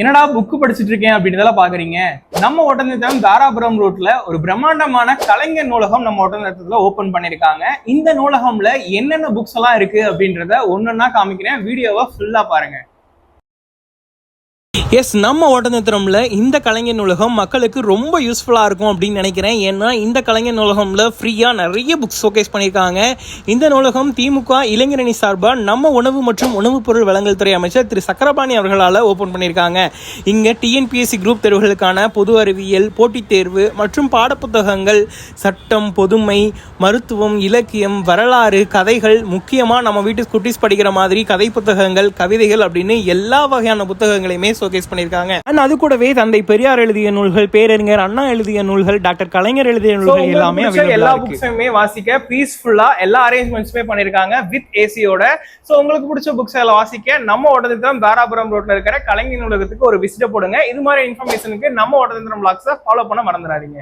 என்னடா புக்கு படிச்சுட்டு இருக்கேன் அப்படின்றதெல்லாம் பாக்குறீங்க? நம்ம ஒட்டந்தத்தம் தாராபுரம் ரோட்ல ஒரு பிரம்மாண்டமான கலைஞர் நூலகம் நம்ம ஒட்டந்தத்துல ஓபன் பண்ணிருக்காங்க. இந்த நூலகம்ல என்னென்ன புக்ஸ் எல்லாம் இருக்கு அப்படின்றத ஒன்னொன்னா காமிக்கிறேன். வீடியோவை ஃபுல்லா பாருங்க. எஸ் நம்ம ஓட்டநத்திரமில் இந்த கலைஞர் நூலகம் மக்களுக்கு ரொம்ப யூஸ்ஃபுல்லாக இருக்கும் அப்படின்னு நினைக்கிறேன். ஏன்னா இந்த கலைஞர் நூலகமில் ஃப்ரீயாக நிறைய புக்ஸ் ஷோகேஸ் பண்ணியிருக்காங்க. இந்த நூலகம் திமுக இளைஞரணி சார்பாக நம்ம உணவு மற்றும் உணவுப் பொருள் வழங்கல் துறை அமைச்சர் திரு. சக்கரபாணி அவர்களால் ஓப்பன் பண்ணியிருக்காங்க. இங்கே டிஎன்பிஎஸ்சி குரூப் தேர்வுகளுக்கான பொது அறிவியல் போட்டித் தேர்வு மற்றும் பாடப்புத்தகங்கள் சட்டம் பொதுமை மருத்துவம் இலக்கியம் வரலாறு கதைகள் முக்கியமாக நம்ம வீட்டு குட்டீஸ் படிக்கிற மாதிரி கதை புத்தகங்கள் கவிதைகள் அப்படின்னு எல்லா வகையான புத்தகங்களையுமே ஷோகேஸ் பண்ணியிருக்காங்க. அண்ட் அது கூடவே தந்தை பெரியார் எழுதிய நூல்கள் பேரறிஞர் அண்ணா எழுதிய நூல்கள் டாக்டர் கலைஞர் எழுதிய நூல்கள் எல்லாமே எல்லா புக்ஸுமே வாசிக்க பீஸ்ஃபுல்லா எல்லா அரேஞ்ச்மெண்ட்ஸுமே பண்ணிருக்காங்க வித் ஏசியோட சோ உங்களுக்கு பிடிச்ச புக்ஸ் எல்லாம் வாசிக்க நம்ம ஓட்டத்திரம் தாராபுரம் ரோட்ல இருக்கிற கலைஞர் நூலகத்துக்கு ஒரு விசிட்ட போடுங்க. இது மாதிரி இன்ஃபர்மேஷனுக்கு நம்ம ஓட்டத்திரம் பிளாக்ஸை ஃபாலோ பண்ண மறந்துடாதீங்க.